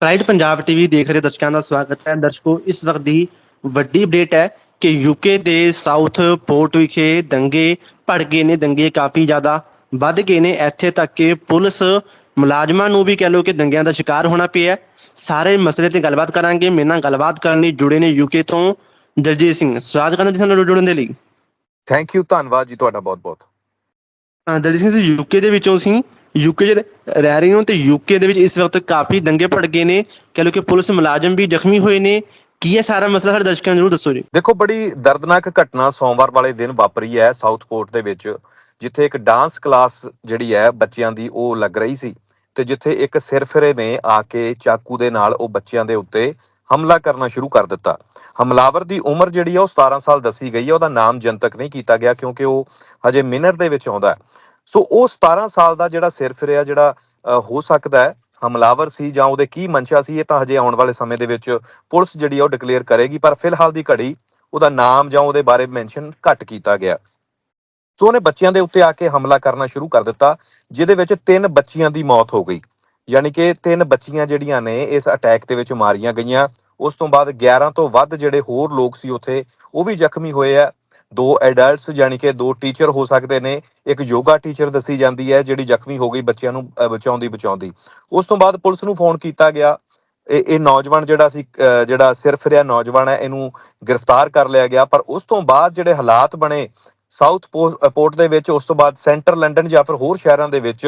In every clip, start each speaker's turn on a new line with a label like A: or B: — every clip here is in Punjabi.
A: ਪ੍ਰਾਈਡ ਪੰਜਾਬ ਟੀਵੀ ਦੇਖ ਰਹੇ ਦਰਸ਼ਕਾਂ ਦਾ ਸਵਾਗਤ ਹੈ। ਦਰਸ਼ਕੋ ਇਸ ਵਕਤ ਦੀ ਵੱਡੀ ਅਪਡੇਟ ਹੈ ਕਿ ਯੂਕੇ ਦੇ ਸਾਊਥ ਪੋਰਟ ਵਿਖੇ ਦੰਗੇ ਭੜ ਗਏ ਨੇ। ਦੰਗੇ ਕਾਫੀ ਜ਼ਿਆਦਾ ਵੱਧ ਗਏ ਨੇ। ਇੱਥੇ ਤੱਕ ਕਿ ਪੁਲਿਸ ਮੁਲਾਜ਼ਮਾਂ ਨੂੰ ਵੀ ਕਹਿ ਲਓ ਕਿ ਦੰਗਿਆਂ ਦਾ ਸ਼ਿਕਾਰ ਹੋਣਾ ਪਿਆ। ਸਾਰੇ ਮਸਲੇ ਤੇ ਗੱਲਬਾਤ ਕਰਾਂਗੇ। ਮੇਰੇ ਨਾਲ ਗੱਲਬਾਤ ਕਰਨ ਲਈ ਜੁੜੇ ਨੇ ਯੂਕੇ ਤੋਂ ਦਲਜੀਤ ਸਿੰਘ। ਸਵਾਗਤ ਕਰਦਾ ਜੀ ਸਾਨੂੰ ਜੁੜਨ ਦੇ ਲਈ।
B: ਥੈਂਕ ਯੂ ਧੰਨਵਾਦ ਜੀ ਤੁਹਾਡਾ ਬਹੁਤ ਬਹੁਤ
A: ਹਾਂ ਦਲਜੀਤ ਸਿੰਘ ਜੀ ਯੂਕੇ ਦੇ ਵਿੱਚੋਂ ਸੀ। ਯੂਕੇ 'ਚ ਰਹਿ ਰਹੇ ਹੋ ਤੇ ਯੂਕੇ ਦੇ ਵਿੱਚ ਇਸ ਵਕਤ ਕਾਫੀ ਦੰਗੇ ਭੜ ਗਏ ਨੇ। ਕਹਿ ਲਓ ਕਿ ਪੁਲਿਸ ਮੁਲਾਜ਼ਮ ਵੀ ਜ਼ਖਮੀ ਹੋਏ ਨੇ। ਕੀ ਹੈ ਸਾਰਾ ਮਸਲਾ ਸਾਡੇ ਦਰਸ਼ਕਾਂ ਨੂੰ ਜ਼ਰੂਰ ਦੱਸੋ ਜੀ।
B: ਦੇਖੋ, ਬੜੀ ਦਰਦਨਾਕ ਘਟਨਾ ਸੋਮਵਾਰ ਵਾਲੇ ਦਿਨ ਵਾਪਰੀ ਹੈ ਸਾਊਥ ਦੇ ਵਿੱਚ, ਜਿੱਥੇ ਇੱਕ ਡਾਂਸ ਕਲਾਸ ਜਿਹੜੀ ਹੈ ਬੱਚਿਆਂ ਦੀ ਉਹ ਲੱਗ ਰਹੀ ਸੀ। ਤੇ ਜਿੱਥੇ ਇੱਕ ਸਿਰਫਿਰੇ ਨੇ ਆ ਕੇ ਚਾਕੂ ਦੇ ਨਾਲ ਉਹ ਬੱਚਿਆਂ ਦੇ ਉੱਤੇ ਹਮਲਾ ਕਰਨਾ ਸ਼ੁਰੂ ਕਰ ਦਿੱਤਾ। ਹਮਲਾਵਰ ਦੀ ਉਮਰ ਜਿਹੜੀ ਆ ਉਹ 17 ਸਾਲ ਦੱਸੀ ਗਈ ਹੈ ਉਹਦਾ ਨਾਮ ਜਨਤਕ ਨਹੀਂ ਕੀਤਾ ਗਿਆ ਕਿਉਂਕਿ ਉਹ ਹਜੇ ਮਿਨਰ ਦੇ ਵਿੱਚ ਆਉਂਦਾ ਹੈ। ਸੋ ਉਹ 17 ਸਾਲ ਦਾ ਜਿਹੜਾ ਸਿਰ ਫਿਰਿਆ, ਜਿਹੜਾ ਹੋ ਸਕਦਾ ਹੈ, ਹਮਲਾਵਰ ਸੀ ਜਾਂ ਉਹਦੇ ਕੀ ਮਨਸ਼ਾ ਸੀ, ਇਹ ਤਾਂ ਹਜੇ ਆਉਣ ਵਾਲੇ ਸਮੇਂ ਦੇ ਵਿੱਚ ਪੁਲਿਸ ਜਿਹੜੀ ਆ ਉਹ ਡਿਕਲੇਅਰ ਕਰੇਗੀ, ਪਰ ਫਿਲਹਾਲ ਦੀ ਘੜੀ ਉਹਦਾ ਨਾਮ ਜਾਂ ਉਹਦੇ ਬਾਰੇ ਮੈਂਸ਼ਨ ਘੱਟ ਕੀਤਾ ਗਿਆ। ਸੋ ਉਹਨੇ ਬੱਚਿਆਂ ਦੇ ਉੱਤੇ ਆ ਕੇ ਹਮਲਾ ਕਰਨਾ ਸ਼ੁਰੂ ਕਰ ਦਿੱਤਾ, ਜਿਹਦੇ ਵਿੱਚ ਤਿੰਨ ਬੱਚੀਆਂ ਦੀ ਮੌਤ ਹੋ ਗਈ। ਯਾਨੀ ਕਿ ਤਿੰਨ ਬੱਚੀਆਂ ਜਿਹੜੀਆਂ ਨੇ, ਇਸ ਅਟੈਕ ਦੇ ਵਿੱਚ ਮਾਰੀਆਂ ਗਈਆਂ। ਉਸ ਤੋਂ ਬਾਅਦ 11 ਤੋਂ ਵੱਧ ਜਿਹੜੇ ਹੋਰ ਲੋਕ ਸੀ ਉੱਥੇ, ਉਹ ਵੀ ਜ਼ਖਮੀ ਹੋਏ ਆ। ਦੋ ਐਡਲਟਸ ਯਾਨੀ ਕਿ ਦੋ ਟੀਚਰ ਹੋ ਸਕਦੇ ਨੇ, ਇੱਕ ਯੋਗਾ ਟੀਚਰ ਦੱਸੀ ਜਾਂਦੀ ਹੈ, ਜਿਹੜੀ ਜ਼ਖਮੀ ਹੋ ਗਈ ਬੱਚਿਆਂ ਨੂੰ ਬਚਾਉਂਦੀ ਬਚਾਉਂਦੀ। ਉਸ ਤੋਂ ਬਾਅਦ ਪੁਲਿਸ ਨੂੰ ਫੋਨ ਕੀਤਾ ਗਿਆ। ਇਹ ਇਹ ਨੌਜਵਾਨ ਜਿਹੜਾ ਸੀ ਜਿਹੜਾ ਸਿਰ ਫਿਰਿਆ ਨੌਜਵਾਨ ਹੈ, ਇਹਨੂੰ ਗ੍ਰਿਫਤਾਰ ਕਰ ਲਿਆ ਗਿਆ। ਪਰ ਉਸ ਤੋਂ ਬਾਅਦ ਜਿਹੜੇ ਹਾਲਾਤ ਬਣੇ ਸਾਊਥ ਪੋਰਟ ਦੇ ਵਿੱਚ, ਉਸ ਤੋਂ ਬਾਅਦ ਸੈਂਟਰ ਲੰਡਨ ਜਾਂ ਫਿਰ ਹੋਰ ਸ਼ਹਿਰਾਂ ਦੇ ਵਿੱਚ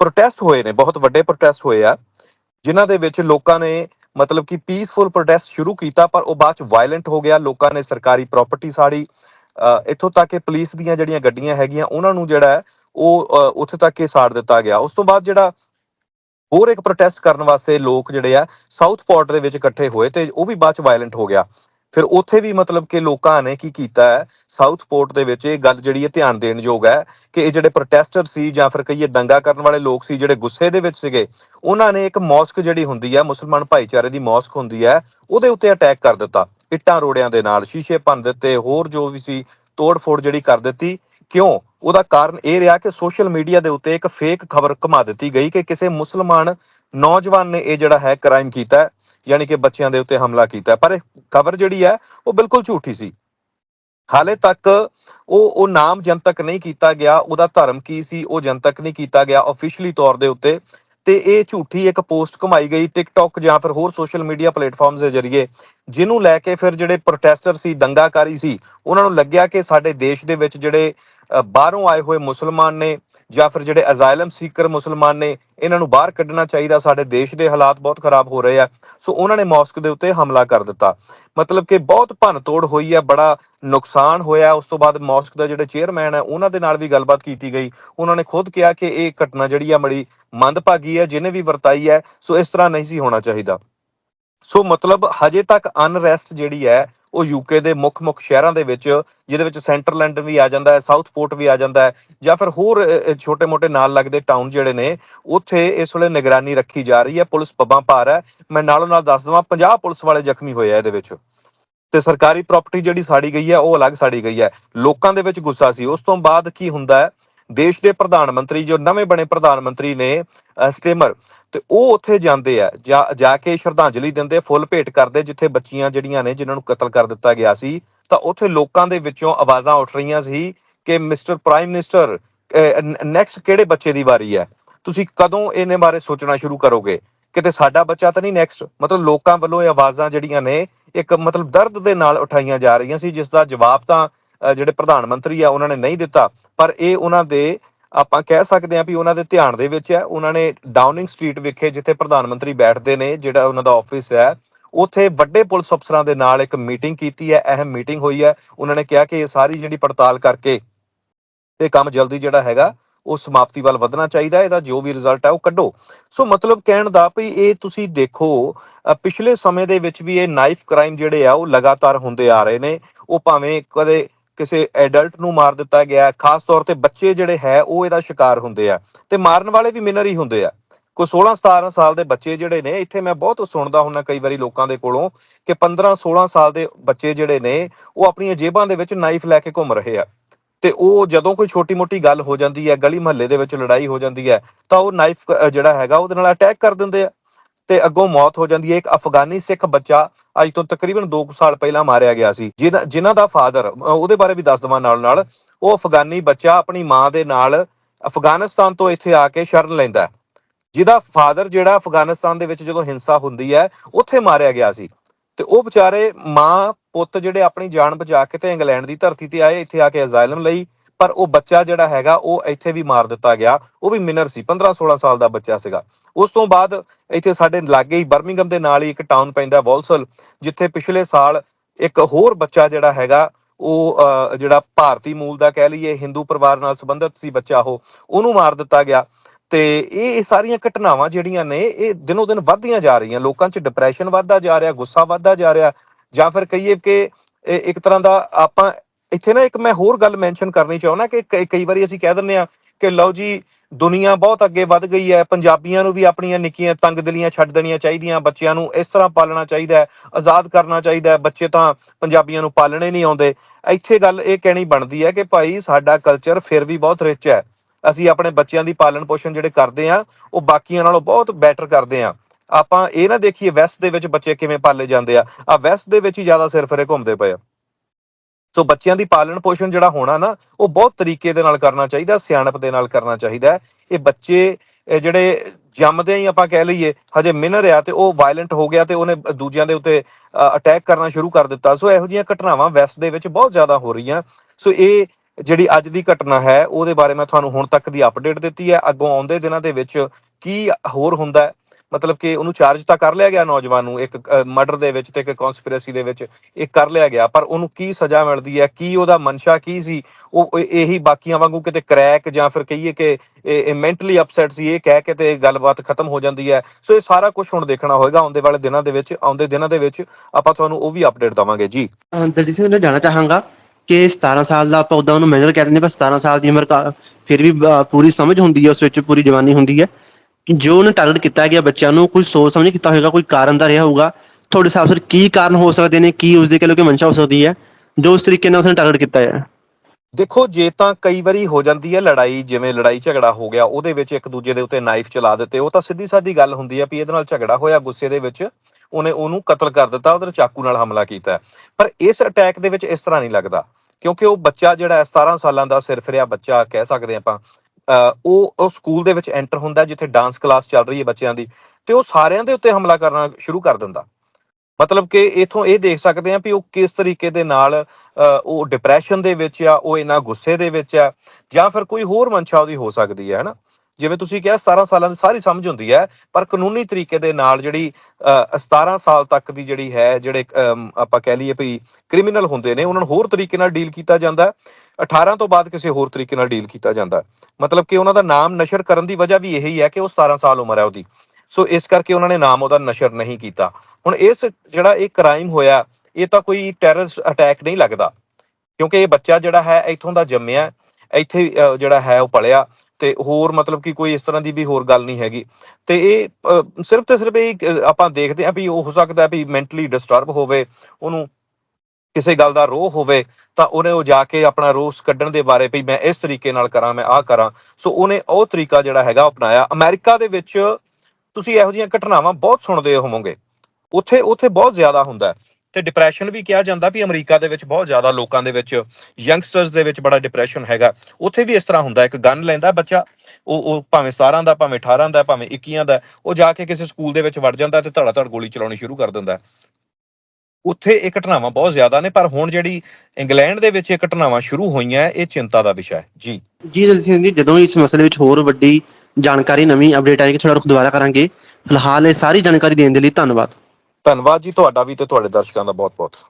B: ਪ੍ਰੋਟੈਸਟ ਹੋਏ ਨੇ, ਬਹੁਤ ਵੱਡੇ ਪ੍ਰੋਟੈਸਟ ਹੋਏ ਆ, ਜਿਨ੍ਹਾਂ ਦੇ ਵਿੱਚ ਲੋਕਾਂ ਨੇ ਮਤਲਬ ਕਿ ਪੀਸਫੁਲ ਪ੍ਰੋਟੈਸਟ ਸ਼ੁਰੂ ਕੀਤਾ, ਪਰ ਉਹ ਬਾਅਦ ਚ ਵਾਇਲੈਂਟ ਹੋ ਗਿਆ। ਲੋਕਾਂ ਨੇ ਸਰਕਾਰੀ ਪ੍ਰਾਪਰਟੀ ਸਾੜੀ ਇੱਥੋਂ ਤੱਕ ਕਿ ਪੁਲਿਸ ਦੀਆਂ ਜਿਹੜੀਆਂ ਗੱਡੀਆਂ ਹੈਗੀਆਂ, ਉਹਨਾਂ ਨੂੰ ਜਿਹੜਾ ਹੈ ਉਹ ਉੱਥੇ ਤੱਕ ਹੀ ਸਾੜ ਦਿੱਤਾ ਗਿਆ। ਉਸ ਤੋਂ ਬਾਅਦ ਜਿਹੜਾ ਹੋਰ ਇੱਕ ਪ੍ਰੋਟੈਸਟ ਕਰਨ ਵਾਸਤੇ ਲੋਕ ਜਿਹੜੇ ਆ ਸਾਊਥ ਪੋਰਟ ਦੇ ਵਿੱਚ ਇਕੱਠੇ ਹੋਏ ਤੇ ਉਹ ਵੀ ਬਾਅਦ ਚ ਵਾਇਲੈਂਟ ਹੋ ਗਿਆ। ਫਿਰ ਉੱਥੇ ਵੀ ਮਤਲਬ ਕਿ ਲੋਕਾਂ ਨੇ ਕੀ ਕੀਤਾ ਹੈ ਸਾਊਥ ਪੋਰਟ ਦੇ ਵਿੱਚ ਇਹ ਗੱਲ ਜਿਹੜੀ ਹੈ ਧਿਆਨ ਦੇਣ ਯੋਗ ਹੈ ਕਿ ਇਹ ਜਿਹੜੇ ਪ੍ਰੋਟੈਸਟਰ ਸੀ ਜਾਂ ਫਿਰ ਕਹੀਏ ਦੰਗਾ ਕਰਨ ਵਾਲੇ ਲੋਕ ਸੀ ਜਿਹੜੇ ਗੁੱਸੇ ਦੇ ਵਿੱਚ ਸੀਗੇ, ਉਹਨਾਂ ਨੇ ਇੱਕ ਮੌਸਕ ਜਿਹੜੀ ਹੁੰਦੀ ਹੈ, ਮੁਸਲਮਾਨ ਭਾਈਚਾਰੇ ਦੀ ਮੌਸਕ ਹੁੰਦੀ ਹੈ, ਉਹਦੇ ਉੱਤੇ ਅਟੈਕ ਕਰ ਦਿੱਤਾ। ਇੱਟਾਂ ਰੋੜਿਆਂ ਦੇ ਨਾਲ ਸ਼ੀਸ਼ੇ ਭੰਨ ਦਿੱਤੇ ਹੋਰ ਜੋ ਵੀ ਸੀ ਤੋੜ-ਫੋੜ ਜਿਹੜੀ ਕਰ ਦਿੱਤੀ। ਕਿਉਂ? ਉਹਦਾ ਕਾਰਨ ਇਹ ਰਿਹਾ ਕਿ ਸੋਸ਼ਲ ਮੀਡੀਆ ਦੇ ਉੱਤੇ ਇੱਕ ਫੇਕ ਖਬਰ ਘੁਮਾ ਦਿੱਤੀ ਗਈ ਕਿ ਕਿਸੇ ਮੁਸਲਮਾਨ ਨੌਜਵਾਨ ਨੇ ਇਹ ਜਿਹੜਾ ਹੈ ਕ੍ਰਾਈਮ ਕੀਤਾ ਹੈ, ਯਾਨੀ ਕਿ ਬੱਚਿਆਂ ਦੇ ਉੱਤੇ ਹਮਲਾ ਕੀਤਾ ਪਰ ਖਬਰ ਜਿਹੜੀ ਹੈ ਉਹ ਬਿਲਕੁਲ ਝੂਠੀ ਸੀ। ਹਾਲੇ ਤੱਕ ਉਹ ਉਹ ਨਾਮ ਜਨਤਕ ਨਹੀਂ ਕੀਤਾ ਗਿਆ ਉਹਦਾ ਧਰਮ ਕੀ ਸੀ ਉਹ ਜਨਤਕ ਨਹੀਂ ਕੀਤਾ ਗਿਆ। ਆਫੀਸ਼ੀਅਲੀ ਤੌਰ ਦੇ ਉੱਤੇ ਤੇ ਇਹ ਝੂਠੀ ਇੱਕ ਪੋਸਟ ਘੁਮਾਈ ਗਈ ਟਿਕਟੌਕ ਜਾਂ ਫਿਰ ਹੋਰ ਸੋਸ਼ਲ ਮੀਡੀਆ ਪਲੇਟਫਾਰਮਸ ਦੇ ਜ਼ਰੀਏ, ਜਿਹਨੂੰ ਲੈ ਕੇ ਫਿਰ ਜਿਹੜੇ ਪ੍ਰੋਟੈਸਟਰ ਸੀ, ਦੰਗਾਕਾਰੀ ਸੀ, ਉਹਨਾਂ ਨੂੰ ਲੱਗਿਆ ਕਿ ਸਾਡੇ ਦੇਸ਼ ਦੇ ਵਿੱਚ ਜਿਹੜੇ ਬਾਹਰੋਂ ਆਏ ਹੋਏ ਮੁਸਲਮਾਨ ਨੇ ਜਾਂ ਫਿਰ ਜਿਹੜੇ ਅਜ਼ਾਇਲਮ ਸੀਕਰ ਮੁਸਲਮਾਨ ਨੇ, ਇਹਨਾਂ ਨੂੰ ਬਾਹਰ ਕੱਢਣਾ ਚਾਹੀਦਾ। ਸਾਡੇ ਦੇਸ਼ ਦੇ ਹਾਲਾਤ ਬਹੁਤ ਖਰਾਬ ਹੋ ਰਹੇ ਆ। ਸੋ ਉਹਨਾਂ ਨੇ ਮੌਸਕ ਦੇ ਉੱਤੇ ਹਮਲਾ ਕਰ ਦਿੱਤਾ। ਮਤਲਬ ਕਿ ਬਹੁਤ ਭੰਨ ਤੋੜ ਹੋਈ ਹੈ ਬੜਾ ਨੁਕਸਾਨ ਹੋਇਆ। ਉਸ ਤੋਂ ਬਾਅਦ ਮੌਸਕ ਦਾ ਜਿਹੜੇ ਚੇਅਰਮੈਨ ਹੈ ਉਹਨਾਂ ਦੇ ਨਾਲ ਵੀ ਗੱਲਬਾਤ ਕੀਤੀ ਗਈ। ਉਹਨਾਂ ਨੇ ਖੁਦ ਕਿਹਾ ਕਿ ਇਹ ਘਟਨਾ ਜਿਹੜੀ ਆ ਬੜੀ ਮੰਦਭਾਗੀ ਹੈ ਜਿਹਨੇ ਵੀ ਵਰਤਾਈ ਹੈ ਸੋ ਇਸ ਤਰ੍ਹਾਂ ਨਹੀਂ ਸੀ ਹੋਣਾ ਚਾਹੀਦਾ। ਸੋ ਮਤਲਬ ਹਜੇ ਤੱਕ ਅਨਰੈਸਟ ਜਿਹੜੀ ਹੈ, ਉਹ ਯੂਕੇ ਦੇ ਮੁੱਖ-ਮੁੱਖ ਸ਼ਹਿਰਾਂ ਦੇ ਵਿੱਚ, ਜਿਹਦੇ ਵਿੱਚ ਸੈਂਟਰ ਲੰਡਨ ਵੀ ਆ ਜਾਂਦਾ ਹੈ ਸਾਊਥ ਪੋਰਟ ਵੀ ਆ ਜਾਂਦਾ ਹੈ, ਜਾਂ ਫਿਰ ਹੋਰ ਛੋਟੇ-ਮੋਟੇ ਨਾਲ ਲੱਗਦੇ ਟਾਊਨ ਜਿਹੜੇ ਨੇ, ਉੱਥੇ ਇਸ ਵੇਲੇ ਨਿਗਰਾਨੀ ਰੱਖੀ ਜਾ ਰਹੀ ਹੈ, ਪੁਲਿਸ ਪੱਬਾਂ ਭਾਰ ਹੈ। ਮੈਂ ਨਾਲੋਂ ਨਾਲ ਦੱਸ ਦਵਾਂ 50 ਪੁਲਿਸ ਵਾਲੇ ਜ਼ਖਮੀ ਹੋਏ ਆ ਇਹਦੇ ਵਿੱਚ। ਤੇ ਸਰਕਾਰੀ ਪ੍ਰਾਪਰਟੀ ਜਿਹੜੀ ਸਾੜੀ ਗਈ ਹੈ, ਉਹ ਅਲੱਗ ਸਾੜੀ ਗਈ ਹੈ। ਲੋਕਾਂ ਦੇ ਵਿੱਚ ਗੁੱਸਾ ਸੀ। ਉਸ ਤੋਂ ਬਾਅਦ ਕੀ ਹੁੰਦਾ ਹੈ? ਦੇਸ਼ ਦੇ ਪ੍ਰਧਾਨ ਮੰਤਰੀ, ਜੋ ਨਵੇਂ ਬਣੇ ਪ੍ਰਧਾਨ ਮੰਤਰੀ ਨੇ ਸਟੇਮਰ ਤੇ ਉਹ ਉੱਥੇ ਜਾਂਦੇ ਆ, ਜਾ ਕੇ ਸ਼ਰਧਾਂਜਲੀ ਦਿੰਦੇ, ਫੁੱਲ ਭੇਟ ਕਰਦੇ, ਜਿੱਥੇ ਬੱਚੀਆਂ ਜਿਹੜੀਆਂ ਨੇ, ਜਿਨ੍ਹਾਂ ਨੂੰ ਕਤਲ ਕਰ ਦਿੱਤਾ ਗਿਆ ਸੀ। ਤਾਂ ਉੱਥੇ ਲੋਕਾਂ ਦੇ ਵਿੱਚੋਂ ਆਵਾਜ਼ਾਂ ਉੱਠ ਰਹੀਆਂ ਸੀ ਕਿ ਮਿਸਟਰ ਪ੍ਰਾਈਮ ਮਿਨਿਸਟਰ ਨੈਕਸਟ ਕਿਹੜੇ ਬੱਚੇ ਦੀ ਵਾਰੀ ਹੈ? ਤੁਸੀਂ ਕਦੋਂ ਇਹਨੇ ਬਾਰੇ ਸੋਚਣਾ ਸ਼ੁਰੂ ਕਰੋਗੇ? ਕਿਤੇ ਸਾਡਾ ਬੱਚਾ ਤਾਂ ਨਹੀਂ ਨੈਕਸਟ ਮਤਲਬ ਲੋਕਾਂ ਵੱਲੋਂ ਇਹ ਆਵਾਜ਼ਾਂ ਜਿਹੜੀਆਂ ਨੇ, ਇੱਕ ਮਤਲਬ ਦਰਦ ਦੇ ਨਾਲ ਉਠਾਈਆਂ ਜਾ ਰਹੀਆਂ ਸੀ ਜਿਸ ਦਾ ਜਵਾਬ ਤਾਂ ਜਿਹੜੇ ਪ੍ਰਧਾਨ ਮੰਤਰੀ ਆ, ਉਹਨਾਂ ਨੇ ਨਹੀਂ ਦਿੱਤਾ। ਪਰ ਇਹ ਉਹਨਾਂ ਦੇ ਆਪਾਂ ਕਹਿ ਸਕਦੇ ਹਾਂ ਵੀ ਉਹਨਾਂ ਦੇ ਧਿਆਨ ਦੇ ਵਿੱਚ ਹੈ, ਉਹਨਾਂ ਨੇ ਡਾਊਨਿੰਗ ਸਟਰੀਟ ਵਿਖੇ ਜਿੱਥੇ ਪ੍ਰਧਾਨ ਮੰਤਰੀ ਬੈਠਦੇ ਨੇ, ਜਿਹੜਾ ਉਹਨਾਂ ਦਾ ਆਫਿਸ ਹੈ, ਉੱਥੇ ਵੱਡੇ ਪੁਲਿਸ ਅਫਸਰਾਂ ਦੇ ਨਾਲ ਇੱਕ ਮੀਟਿੰਗ ਕੀਤੀ ਹੈ, ਅਹਿਮ ਮੀਟਿੰਗ ਹੋਈ ਹੈ। ਉਹਨਾਂ ਨੇ ਕਿਹਾ ਕਿ ਇਹ ਸਾਰੀ ਜਿਹੜੀ ਪੜਤਾਲ ਕਰਕੇ ਇਹ ਕੰਮ ਜਲਦੀ ਜਿਹੜਾ ਹੈਗਾ, ਉਹ ਸਮਾਪਤੀ ਵੱਲ ਵਧਣਾ ਚਾਹੀਦਾ, ਇਹਦਾ ਜੋ ਵੀ ਰਿਜ਼ਲਟ ਹੈ ਉਹ ਕੱਢੋ। ਸੋ ਮਤਲਬ ਕਹਿਣ ਦਾ ਵੀ ਇਹ ਤੁਸੀਂ ਦੇਖੋ ਪਿਛਲੇ ਸਮੇਂ ਦੇ ਵਿੱਚ ਵੀ ਇਹ ਨਾਈਫ ਕ੍ਰਾਈਮ ਜਿਹੜੇ ਆ, ਉਹ ਲਗਾਤਾਰ ਹੁੰਦੇ ਆ ਰਹੇ ਨੇ। ਉਹ ਭਾਵੇਂ ਕਦੇ ਕਿਸੇ ਐਡਲਟ ਨੂੰ ਮਾਰ ਦਿੱਤਾ ਗਿਆ ਖਾਸ ਤੌਰ ਤੇ ਬੱਚੇ ਜਿਹੜੇ ਹੈ, ਉਹ ਇਹਦਾ ਸ਼ਿਕਾਰ ਹੁੰਦੇ ਆ ਤੇ ਮਾਰਨ ਵਾਲੇ ਵੀ ਮਿਨਰ ਹੀ ਹੁੰਦੇ ਆ। ਕੋਈ 16 17 ਸਾਲ ਦੇ ਬੱਚੇ ਜਿਹੜੇ ਨੇ, ਇੱਥੇ ਮੈਂ ਬਹੁਤ ਸੁਣਦਾ ਹੁੰਦਾ ਕਈ ਵਾਰੀ ਲੋਕਾਂ ਦੇ ਕੋਲੋਂ ਕਿ 15 16 ਸਾਲ ਦੇ ਬੱਚੇ ਜਿਹੜੇ ਨੇ, ਉਹ ਆਪਣੀਆਂ ਜੇਬਾਂ ਦੇ ਵਿੱਚ ਨਾਈਫ ਲੈ ਕੇ ਘੁੰਮ ਰਹੇ ਆ। ਤੇ ਉਹ ਜਦੋਂ ਕੋਈ ਛੋਟੀ ਮੋਟੀ ਗੱਲ ਹੋ ਜਾਂਦੀ ਹੈ, ਗਲੀ ਮਹੱਲੇ ਦੇ ਵਿੱਚ ਲੜਾਈ ਹੋ ਜਾਂਦੀ ਹੈ, ਤਾਂ ਉਹ ਨਾਈਫ ਜਿਹੜਾ ਹੈਗਾ, ਉਹਦੇ ਨਾਲ ਅਟੈਕ ਕਰ ਦਿੰਦੇ ਆ। ਤੇ ਅੱਗੋਂ ਮੌਤ ਹੋ ਜਾਂਦੀ ਹੈ। ਇੱਕ ਅਫਗਾਨੀ ਸਿੱਖ ਬੱਚਾ ਅੱਜ ਤੋਂ ਤਕਰੀਬਨ 2 ਸਾਲ ਪਹਿਲਾਂ ਮਾਰਿਆ ਗਿਆ ਸੀ। ਜਿਨ੍ਹਾਂ ਜਿਨ੍ਹਾਂ ਦਾ ਫਾਦਰ ਉਹਦੇ ਬਾਰੇ ਵੀ ਦੱਸ ਦਵਾਂ ਨਾਲ ਨਾਲ ਉਹ ਅਫਗਾਨੀ ਬੱਚਾ ਆਪਣੀ ਮਾਂ ਦੇ ਨਾਲ ਅਫਗਾਨਿਸਤਾਨ ਤੋਂ ਇੱਥੇ ਆ ਕੇ ਸ਼ਰਨ ਲੈਂਦਾ ਜਿਹਦਾ ਫਾਦਰ ਜਿਹੜਾ ਅਫਗਾਨਿਸਤਾਨ ਦੇ ਵਿੱਚ ਜਦੋਂ ਹਿੰਸਾ ਹੁੰਦੀ ਹੈ, ਉੱਥੇ ਮਾਰਿਆ ਗਿਆ ਸੀ। ਤੇ ਉਹ ਵਿਚਾਰੇ ਮਾਂ ਪੁੱਤ ਜਿਹੜੇ ਆਪਣੀ ਜਾਨ ਬਚਾ ਕੇ ਤੇ ਇੰਗਲੈਂਡ ਦੀ ਧਰਤੀ ਤੇ ਆਏ, ਇੱਥੇ ਆ ਕੇ ਅਜ਼ਾਇਲਮ ਲਈ। ਪਰ ਉਹ ਬੱਚਾ ਜਿਹੜਾ ਹੈਗਾ, ਉਹ ਇੱਥੇ ਵੀ ਮਾਰ ਦਿੱਤਾ ਗਿਆ। ਉਹ ਵੀ ਮਿਨਰ ਸੀ 15 16 ਸਾਲ ਦਾ ਬੱਚਾ ਸੀਗਾ। ਉਸ ਤੋਂ ਬਾਅਦ ਇੱਥੇ ਸਾਡੇ ਲਾਗੇ ਹੀ ਬਰਮਿੰਗਮ ਦੇ ਨਾਲ ਹੀ ਇੱਕ ਟਾਊਨ ਪੈਂਦਾ ਵੌਲਸਲ, ਜਿੱਥੇ ਪਿਛਲੇ ਸਾਲ ਇੱਕ ਹੋਰ ਬੱਚਾ ਜਿਹੜਾ ਹੈਗਾ, ਉਹ ਜਿਹੜਾ ਭਾਰਤੀ ਮੂਲ ਦਾ ਕਹਿ ਲਈਏ, ਹਿੰਦੂ ਪਰਿਵਾਰ ਨਾਲ ਸੰਬੰਧਿਤ ਸੀ ਬੱਚਾ ਉਹ, ਉਹਨੂੰ ਮਾਰ ਦਿੱਤਾ ਗਿਆ। ਤੇ ਇਹ ਇਹ ਸਾਰੀਆਂ ਘਟਨਾਵਾਂ ਜਿਹੜੀਆਂ ਨੇ, ਇਹ ਦਿਨੋ ਦਿਨ ਵੱਧਦੀਆਂ ਜਾ ਰਹੀਆਂ। ਲੋਕਾਂ 'ਚ ਡਿਪਰੈਸ਼ਨ ਵੱਧਦਾ ਜਾ ਰਿਹਾ, ਗੁੱਸਾ ਵੱਧਦਾ ਜਾ ਰਿਹਾ। ਜਾਂ ਫਿਰ ਕਹੀਏ ਕਿ ਇਹ ਇੱਕ ਤਰ੍ਹਾਂ ਦਾ ਆਪਾਂ ਇੱਥੇ ਨਾ ਇੱਕ ਮੈਂ ਹੋਰ ਗੱਲ ਮੈਂਸ਼ਨ ਕਰਨੀ ਚਾਹੁੰਦਾ ਕਿ ਕਈ ਕਈ ਵਾਰੀ ਅਸੀਂ ਕਹਿ ਦਿੰਦੇ ਆ ਕਿ ਲਓ ਜੀ, ਦੁਨੀਆ ਬਹੁਤ ਅੱਗੇ ਵੱਧ ਗਈ ਹੈ, ਪੰਜਾਬੀਆਂ ਨੂੰ ਵੀ ਆਪਣੀਆਂ ਨਿੱਕੀਆਂ ਤੰਗ ਦਿਲੀਆਂ ਛੱਡ ਦੇਣੀਆਂ ਚਾਹੀਦੀਆਂ, ਬੱਚਿਆਂ ਨੂੰ ਇਸ ਤਰ੍ਹਾਂ ਪਾਲਣਾ ਚਾਹੀਦਾ ਹੈ, ਆਜ਼ਾਦ ਕਰਨਾ ਚਾਹੀਦਾ ਹੈ, ਬੱਚੇ ਤਾਂ ਪੰਜਾਬੀਆਂ ਨੂੰ ਪਾਲਣੇ ਨਹੀਂ ਆਉਂਦੇ। ਇੱਥੇ ਗੱਲ ਇਹ ਕਹਿਣੀ ਬਣਦੀ ਹੈ ਕਿ ਭਾਈ ਸਾਡਾ ਕਲਚਰ ਫਿਰ ਵੀ ਬਹੁਤ ਰਿਚ ਹੈ। ਅਸੀਂ ਆਪਣੇ ਬੱਚਿਆਂ ਦੀ ਪਾਲਣ ਪੋਸ਼ਣ ਜਿਹੜੇ ਕਰਦੇ ਆ ਉਹ ਬਾਕੀਆਂ ਨਾਲੋਂ ਬਹੁਤ ਬੈਟਰ ਕਰਦੇ ਆ ਆਪਾਂ ਇਹ ਨਾ ਦੇਖੀਏ ਵੈਸਟ ਦੇ ਵਿੱਚ ਬੱਚੇ ਕਿਵੇਂ ਪਾਲੇ ਜਾਂਦੇ ਆ। ਆ ਵੈਸਟ ਦੇ ਵਿੱਚ ਹੀ ਜ਼ਿਆਦਾ ਸਿਰ ਫਿਰੇ ਘੁੰਮਦੇ ਪਏ ਆ। ਸੋ ਬੱਚਿਆਂ ਦੀ ਪਾਲਣ ਪੋਸ਼ਣ ਜਿਹੜਾ ਹੋਣਾ ਨਾ, ਉਹ ਬਹੁਤ ਤਰੀਕੇ ਦੇ ਨਾਲ ਕਰਨਾ ਚਾਹੀਦਾ, ਸਿਆਣਪ ਦੇ ਨਾਲ ਕਰਨਾ ਚਾਹੀਦਾ ਇਹ ਬੱਚੇ ਜਿਹੜੇ ਜੰਮਦੇ ਹੀ ਆਪਾਂ ਕਹਿ ਲਈਏ, ਹਜੇ ਮਿਨਰ ਆ ਤੇ ਉਹ ਵਾਇਲੈਂਟ ਹੋ ਗਿਆ ਤੇ ਉਹਨੇ ਦੂਜਿਆਂ ਦੇ ਉੱਤੇ ਅਟੈਕ ਕਰਨਾ ਸ਼ੁਰੂ ਕਰ ਦਿੱਤਾ। ਸੋ ਇਹੋ ਜਿਹੀਆਂ ਘਟਨਾਵਾਂ ਵੈਸਟ ਦੇ ਵਿੱਚ ਬਹੁਤ ਜ਼ਿਆਦਾ ਹੋ ਰਹੀਆਂ। ਸੋ ਇਹ ਜਿਹੜੀ ਅੱਜ ਦੀ ਘਟਨਾ ਹੈ, ਉਹਦੇ ਬਾਰੇ ਮੈਂ ਤੁਹਾਨੂੰ ਹੁਣ ਤੱਕ ਦੀ ਅਪਡੇਟ ਦਿੱਤੀ ਹੈ। ਅੱਗੋਂ ਆਉਂਦੇ ਦਿਨਾਂ ਦੇ ਵਿੱਚ ਕੀ ਹੋਰ ਹੁੰਦਾ ਮਤਲਬ ਕਿ ਉਹਨੂੰ ਚਾਰਜ ਤਾਂ ਕਰ ਲਿਆ ਗਿਆ ਨੌਜਵਾਨ ਨੂੰ, ਇੱਕ ਮਰਡਰ ਦੇ ਵਿੱਚ ਤੇ ਇੱਕ ਕਨਸਪੀਰੇਸੀ ਦੇ ਵਿੱਚ, ਇਹ ਕਰ ਲਿਆ ਗਿਆ। ਪਰ ਉਹਨੂੰ ਕੀ ਸਜ਼ਾ ਮਿਲਦੀ ਹੈ? ਕੀ ਉਹਦਾ ਮਨਸ਼ਾ ਕੀ ਸੀ? ਉਹ, ਇਹੀ ਬਾਕੀਆਂ ਵਾਂਗੂ ਕਿਤੇ ਕ੍ਰੈਕ ਜਾਂ ਫਿਰ ਕਹੀਏ ਕਿ ਇਹ ਮੈਂਟਲੀ ਅਪਸੈਟ ਸੀ, ਇਹ ਕਹਿ ਕੇ ਤੇ ਗੱਲਬਾਤ ਖਤਮ ਹੋ ਜਾਂਦੀ ਹੈ। ਸੋ ਇਹ ਸਾਰਾ ਕੁਝ ਹੁਣ ਦੇਖਣਾ ਹੋਏਗਾ ਆਉਂਦੇ ਵਾਲੇ ਦਿਨਾਂ ਦੇ ਵਿੱਚ ਆਉਂਦੇ ਦਿਨਾਂ ਦੇ ਵਿੱਚ ਆਪਾਂ ਤੁਹਾਨੂੰ ਉਹ ਵੀ ਅਪਡੇਟ ਦਵਾਂਗੇ। ਜੀ।
A: ਅਹ, ਦਲਜੀਤ ਸਿੰਘ, ਮੈਂ ਜਾਣਨਾ ਚਾਹਾਂਗਾ ਕਿ 17 ਸਾਲ ਦਾ ਆਪਾਂ ਉਦਾਂ ਉਹਨੂੰ ਮੈਨਰ ਕਹਿ ਦਿੰਦੇ ਪਰ 17 ਸਾਲ ਦੀ ਉਮਰ ਫਿਰ ਵੀ ਪੂਰੀ ਸਮਝ ਹੁੰਦੀ ਹੈ, ਉਸ ਵਿੱਚ ਪੂਰੀ ਜਵਾਨੀ ਹੁੰਦੀ ਹੈ। ਜੋ ਉਹਨੂੰ ਟਾਰਗੇਟ ਕੀਤਾ ਗਿਆ ਬੱਚਿਆਂ ਨੂੰ, ਕੋਈ ਸੋਚ ਸਮਝ ਕੀਤਾ ਹੋਵੇਗਾ ਕੋਈ ਕਾਰਨ ਦਾ ਰਿਹਾ ਹੋਊਗਾ। ਤੁਹਾਡੇ ਹਿਸਾਬ ਨਾਲ ਕੀ ਕਾਰਨ ਹੋ ਸਕਦੇ ਨੇ, ਕੀ ਉਸਦੇ ਕਹਿ ਕਿ ਮਨਸ਼ਾ ਹੋ ਸਕਦੀ ਹੈ, ਜੋ ਉਸ ਤਰੀਕੇ ਨਾਲ ਉਸਨੇ ਟਾਰਗੇਟ ਕੀਤਾ ਹੈ?
B: ਦੇਖੋ, ਜੇ ਤਾਂ ਕਈ ਵਾਰੀ ਹੋ ਜਾਂਦੀ ਹੈ ਲੜਾਈ, ਜਿਵੇਂ ਲੜਾਈ ਝਗੜਾ ਹੋ ਗਿਆ, ਉਹਦੇ ਵਿੱਚ ਇੱਕ ਦੂਜੇ ਦੇ ਉੱਤੇ ਨਾਈਫ ਚਲਾ ਦਿੱਤੇ, ਉਹ ਤਾਂ ਸਿੱਧੀ ਸਾਦੀ ਗੱਲ ਹੁੰਦੀ ਹੈ ਵੀ ਇਹਦੇ ਨਾਲ ਝਗੜਾ ਹੋਇਆ, ਗੁੱਸੇ ਦੇ ਵਿੱਚ ਉਹਨੇ ਉਹਨੂੰ ਕਤਲ ਕਰ ਦਿੱਤਾ, ਉਹਦੇ ਚਾਕੂ ਨਾਲ ਹਮਲਾ ਕੀਤਾ ਪਰ ਇਸ ਅਟੈਕ ਦੇ ਵਿੱਚ ਇਸ ਤਰ੍ਹਾਂ ਨਹੀਂ ਲੱਗਦਾ, ਕਿਉਂਕਿ ਉਹ ਬੱਚਾ ਜਿਹੜਾ ਹੈ 17 ਸਾਲਾਂ ਦਾ ਸਿਰ ਫਿਰਿਆ ਬੱਚਾ, ਕਹਿ ਸਕਦੇ ਆਪਾਂ ਉਹ ਉਹ ਸਕੂਲ ਦੇ ਵਿੱਚ ਐਂਟਰ ਹੁੰਦਾ ਜਿੱਥੇ ਡਾਂਸ ਕਲਾਸ ਚੱਲ ਰਹੀ ਹੈ ਬੱਚਿਆਂ ਦੀ ਤੇ ਉਹ ਸਾਰਿਆਂ ਦੇ ਉੱਤੇ ਹਮਲਾ ਕਰਨਾ ਸ਼ੁਰੂ ਕਰ ਦਿੰਦਾ। ਮਤਲਬ ਕਿ ਇਥੋਂ ਇਹ ਦੇਖ ਸਕਦੇ ਆ ਵੀ ਉਹ ਕਿਸ ਤਰੀਕੇ ਦੇ ਨਾਲ ਅਹ, ਉਹ ਡਿਪਰੈਸ਼ਨ ਦੇ ਵਿੱਚ ਆ ਉਹ ਇੰਨਾ ਗੁੱਸੇ ਦੇ ਵਿੱਚ ਆ ਜਾਂ ਫਿਰ ਕੋਈ ਹੋਰ ਮਨਸ਼ਾ ਉਹਦੀ ਹੋ ਸਕਦੀ ਹੈ ਹਨਾ? ਜਿਵੇਂ ਤੁਸੀਂ ਕਿਹਾ 17 ਸਾਲਾਂ ਦੀ ਸਾਰੀ ਸਮਝ ਹੁੰਦੀ ਹੈ ਪਰ ਕਾਨੂੰਨੀ ਤਰੀਕੇ ਦੇ ਨਾਲ ਜਿਹੜੀ ਅਹ, 17 ਸਾਲ ਤੱਕ ਦੀ ਜਿਹੜੀ ਹੈ ਜਿਹੜੇ ਆਪਾਂ ਕਹਿ ਲਈਏ ਵੀ ਕ੍ਰਿਮੀਨਲ ਹੁੰਦੇ ਨੇ ਉਹਨਾਂ ਨੂੰ ਹੋਰ ਤਰੀਕੇ ਨਾਲ ਡੀਲ ਕੀਤਾ ਜਾਂਦਾ ਹੈ। 18 ਤੋਂ ਬਾਅਦ ਕਿਸੇ ਹੋਰ ਤਰੀਕੇ ਨਾਲ ਡੀਲ ਕੀਤਾ ਜਾਂਦਾ ਮਤਲਬ ਕਿ ਉਹਨਾਂ ਦਾ ਨਾਮ ਨਸ਼ਰ ਕਰਨ ਦੀ ਵਜ੍ਹਾ ਵੀ ਇਹੀ ਹੈ ਕਿ ਉਹ 17 ਸਾਲ ਉਮਰ ਹੈ ਉਹਦੀ। ਸੋ ਇਸ ਕਰਕੇ ਉਹਨਾਂ ਨੇ ਨਾਮ ਉਹਦਾ ਨਸ਼ਰ ਨਹੀਂ ਕੀਤਾ। ਹੁਣ ਇਸ ਜਿਹੜਾ ਇਹ ਕ੍ਰਾਈਮ ਹੋਇਆ ਇਹ ਤਾਂ ਕੋਈ ਟੈਰਰਿਸਟ ਅਟੈਕ ਨਹੀਂ ਲੱਗਦਾ। ਕਿਉਂਕਿ ਇਹ ਬੱਚਾ ਜਿਹੜਾ ਹੈ ਇੱਥੋਂ ਦਾ ਜੰਮਿਆ ਇੱਥੇ ਜਿਹੜਾ ਹੈ ਉਹ ਪਲਿਆ। ਤੇ ਹੋਰ ਮਤਲਬ ਕਿ ਕੋਈ ਇਸ ਤਰ੍ਹਾਂ ਦੀ ਵੀ ਹੋਰ ਗੱਲ ਨਹੀਂ ਹੈਗੀ। ਤੇ ਇਹ ਸਿਰਫ ਤੇ ਸਿਰਫ ਇਹ ਆਪਾਂ ਦੇਖਦੇ ਹਾਂ ਵੀ ਉਹ ਹੋ ਸਕਦਾ ਵੀ ਮੈਂਟਲੀ ਡਿਸਟਰਬ ਹੋਵੇ, ਉਹਨੂੰ ਕਿਸੇ ਗੱਲ ਦਾ ਰੋਹ ਹੋਵੇ, ਤਾਂ ਉਹਨੇ ਉਹ ਜਾ ਕੇ ਆਪਣਾ ਰੋਸ ਕੱਢਣ ਦੇ ਬਾਰੇ ਵੀ ਮੈਂ ਇਸ ਤਰੀਕੇ ਨਾਲ ਕਰਾਂ, ਮੈਂ ਆਹ ਕਰਾਂ। ਸੋ ਉਹਨੇ ਉਹ ਤਰੀਕਾ ਜਿਹੜਾ ਹੈਗਾ ਅਪਣਾਇਆ। ਅਮਰੀਕਾ ਦੇ ਵਿੱਚ ਤੁਸੀਂ ਇਹੋ ਜਿਹੀਆਂ ਘਟਨਾਵਾਂ ਬਹੁਤ ਸੁਣਦੇ ਹੋਵੋਗੇ। ਉੱਥੇ ਉੱਥੇ ਬਹੁਤ ਜ਼ਿਆਦਾ ਹੁੰਦਾ ਹੈ। ਤੇ ਡਿਪਰੈਸ਼ਨ ਵੀ ਕਿਹਾ ਜਾਂਦਾ ਵੀ ਅਮਰੀਕਾ ਦੇ ਵਿੱਚ ਬਹੁਤ ਜ਼ਿਆਦਾ ਲੋਕਾਂ ਦੇ ਵਿੱਚ ਯੰਗਸਟਰਸ ਦੇ ਵਿੱਚ ਬੜਾ ਡਿਪਰੈਸ਼ਨ ਹੈਗਾ। ਉੱਥੇ ਵੀ ਇਸ ਤਰ੍ਹਾਂ ਹੁੰਦਾ, ਇੱਕ ਗਨ ਲੈਂਦਾ ਬੱਚਾ, ਉਹ ਉਹ ਭਾਵੇਂ 17 ਦਾ, ਭਾਵੇਂ 18 ਦਾ, ਭਾਵੇਂ 21 ਦਾ, ਉਹ ਜਾ ਕੇ ਕਿਸੇ ਸਕੂਲ ਦੇ ਵਿੱਚ ਵੜ ਜਾਂਦਾ ਤੇ ਧੜਾ ਧੜ ਗੋਲੀ ਚਲਾਉਣੀ ਸ਼ੁਰੂ ਕਰ ਦਿੰਦਾ। ਉੱਥੇ ਇਹ ਘਟਨਾਵਾਂ ਬਹੁਤ ਜ਼ਿਆਦਾ ਨੇ, ਪਰ ਹੁਣ ਜਿਹੜੀ ਇੰਗਲੈਂਡ ਦੇ ਵਿੱਚ ਇਹ ਘਟਨਾਵਾਂ ਸ਼ੁਰੂ ਹੋਈਆਂ, ਇਹ ਚਿੰਤਾ ਦਾ ਵਿਸ਼ਾ ਹੈ। ਜੀ।
A: ਜੀ ਦਲਜੀਤ ਸਿੰਘ ਜੀ ਜਦੋਂ ਇਸ ਮਸਲੇ ਵਿੱਚ ਹੋਰ ਵੱਡੀ ਜਾਣਕਾਰੀ, ਨਵੀਂ ਅਪਡੇਟ ਆਏਗੀ ਤੁਹਾਡਾ ਰੁਖ ਦੁਬਾਰਾ ਕਰਾਂਗੇ। ਫਿਲਹਾਲ ਇਹ ਸਾਰੀ ਜਾਣਕਾਰੀ ਦੇਣ ਦੇ ਲਈ ਧੰਨਵਾਦ।
B: ਧੰਨਵਾਦ ਜੀ ਤੁਹਾਡਾ ਵੀ ਤੇ ਤੁਹਾਡੇ ਦਰਸ਼ਕਾਂ ਦਾ ਬਹੁਤ ਬਹੁਤ